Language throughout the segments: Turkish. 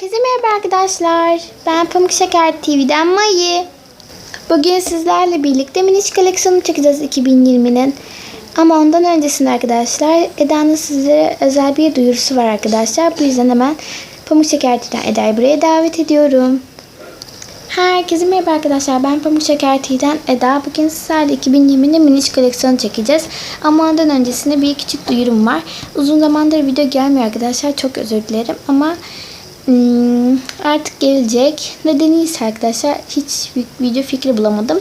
Herkese merhaba arkadaşlar. Ben Pamuk Şeker TV'den Mayı. Bugün sizlerle birlikte miniş koleksiyonu çekeceğiz 2020'nin. Ama ondan öncesinde arkadaşlar Eda'nın sizlere özel bir duyurusu var arkadaşlar. Bu yüzden hemen Pamuk Şeker TV'den Eda'yı buraya davet ediyorum. Herkese merhaba arkadaşlar. Ben Pamuk Şeker TV'den Eda. Bugün sizlerle 2020'nin miniş koleksiyonu çekeceğiz. Ama ondan öncesinde bir küçük duyurum var. Uzun zamandır video gelmiyor arkadaşlar. Çok özür dilerim ama artık gelecek. Nedeni ise arkadaşlar hiç video fikri bulamadım.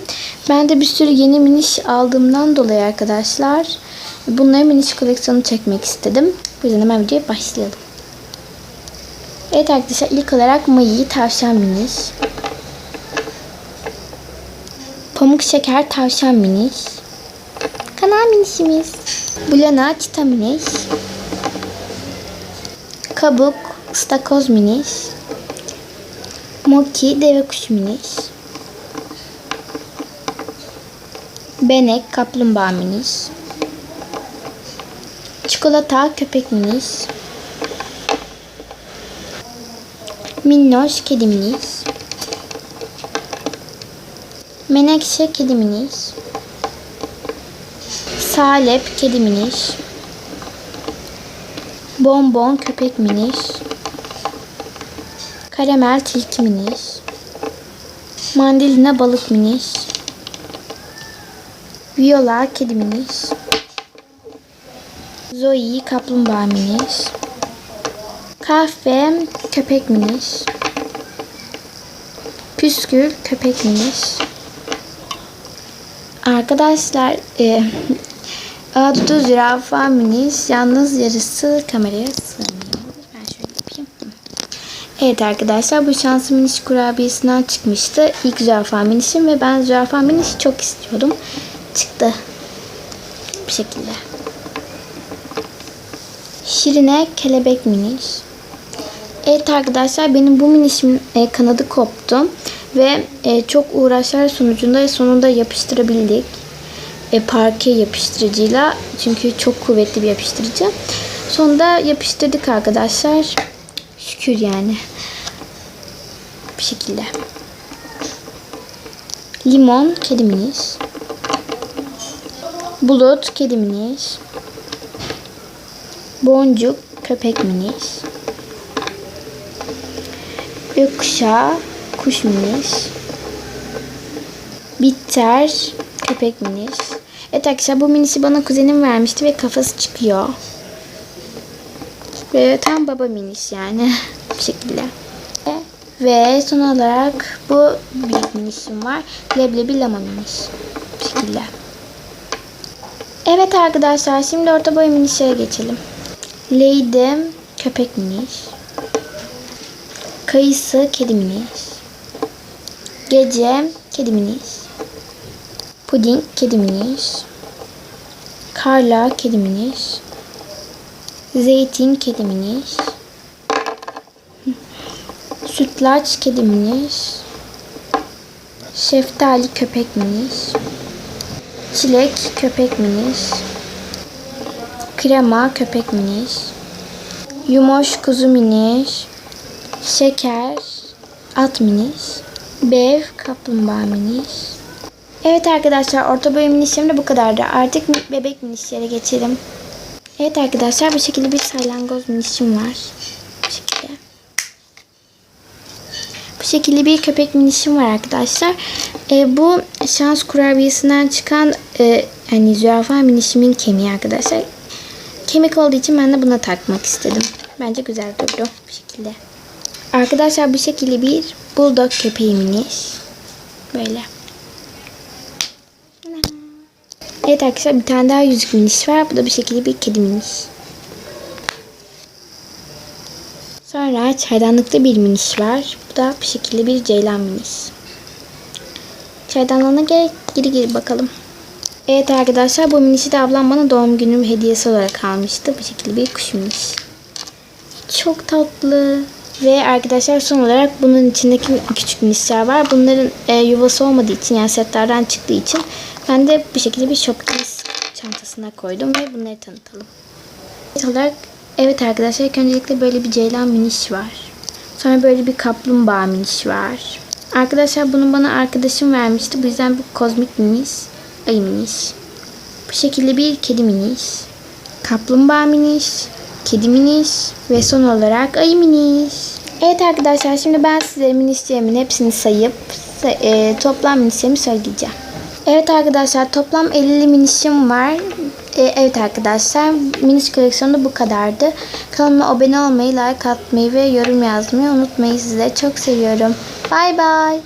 Ben de bir sürü yeni miniş aldığımdan dolayı arkadaşlar bunları miniş koleksiyonu çekmek istedim. Bu yüzden hemen videoya başlayalım. Evet arkadaşlar ilk olarak Mayı tavşan miniş. Pamuk şeker tavşan miniş. Kanal minişimiz. Bulana çita miniş. Kabuk Stakoz miniş. Moki deve kuşu. Benek kaplumbağa miniş. Çikolata köpek miniş. Minnoş kedi miniş. Menekşe kedi miniş. Salep kedi miniş. Bonbon köpek miniş. Karamel tilki miniş. Mandalina balık miniş. Viola kedi miniş. Zoe kaplumbağa miniş. Kahve köpek miniş. Püskül köpek miniş. Arkadaşlar e, Adudu zürafa miniş yalnız yarısı kameraya sığmıyor. Evet arkadaşlar bu şanslı miniş kurabiyesinden çıkmıştı. İlk zürafa minişim ve ben zürafa minişi çok istiyordum. Çıktı. Bu şekilde. Şirine kelebek miniş. Evet arkadaşlar benim bu minişimin e, kanadı koptu. Ve e, çok uğraşlar sonucunda sonunda yapıştırabildik. E, parke yapıştırıcıyla. Çünkü çok kuvvetli bir yapıştırıcı. Sonunda yapıştırdık arkadaşlar. Şükür yani. Bir şekilde. Limon kedi miniş. Bulut kedi miniş. Boncuk köpek miniş. Gökkuşağı kuş miniş. Bitter köpek miniş. Evet arkadaşlar bu minişi bana kuzenim vermişti ve kafası çıkıyor. Ve tam baba miniş yani. Bu şekilde. Ve son olarak bu bir minişim var. Leblebi lama miniş. Bu şekilde. Evet arkadaşlar şimdi orta boy minişlere geçelim. Lady köpek miniş. Kayısı kedi miniş. Gece kedi miniş. Puding kedi miniş. Karla kedi miniş. Zeytin kedi miniş. Sütlaç kedi miniş. Şeftali köpek miniş. Çilek köpek miniş. Krema köpek miniş. Yumoş kuzu miniş. Şeker at miniş. Bev kaplumbağa miniş. Evet arkadaşlar orta boy minişlerim de bu kadardı. Artık bebek minişlere geçelim. Evet arkadaşlar bu şekilde bir salyangoz minişim var. Bu şekilde. Bu şekilde bir köpek minişim var arkadaşlar. E, bu şans kurabiyesinden çıkan e, yani zürafa minişimin kemiği arkadaşlar. Kemik olduğu için ben de buna takmak istedim. Bence güzel durdu bu şekilde. Arkadaşlar bu şekilde bir bulldog köpeği miniş. Böyle. Evet arkadaşlar bir tane daha yüzük miniş var. Bu da bir şekilde bir kedi miniş. Sonra çaydanlıkta bir miniş var. Bu da bir şekilde bir ceylan miniş. Çaydanlığına geri geri geri bakalım. Evet arkadaşlar bu minişi de ablam bana doğum günüm hediyesi olarak almıştı. Bu şekilde bir kuş miniş. Çok tatlı. Ve arkadaşlar son olarak bunun içindeki küçük minişler var. Bunların e, yuvası olmadığı için yani setlerden çıktığı için ben de bir şekilde bir shopkiss çantasına koydum ve bunları tanıtalım. Olarak evet arkadaşlar ilk öncelikle böyle bir ceylan miniş var. Sonra böyle bir kaplumbağa miniş var. Arkadaşlar bunu bana arkadaşım vermişti. Bu yüzden bu kozmik miniş, ayı miniş. Bu şekilde bir kedi miniş, kaplumbağa miniş, kedi miniş ve son olarak ayı miniş. Evet arkadaşlar şimdi ben size minişlerimin hepsini sayıp sa- e, toplam minişlerimi söyleyeceğim. Evet arkadaşlar toplam 50 minişim var. E, evet arkadaşlar miniş koleksiyonu bu kadardı. Kanalıma abone olmayı, like atmayı ve yorum yazmayı unutmayın. Sizleri çok seviyorum. Bay bay.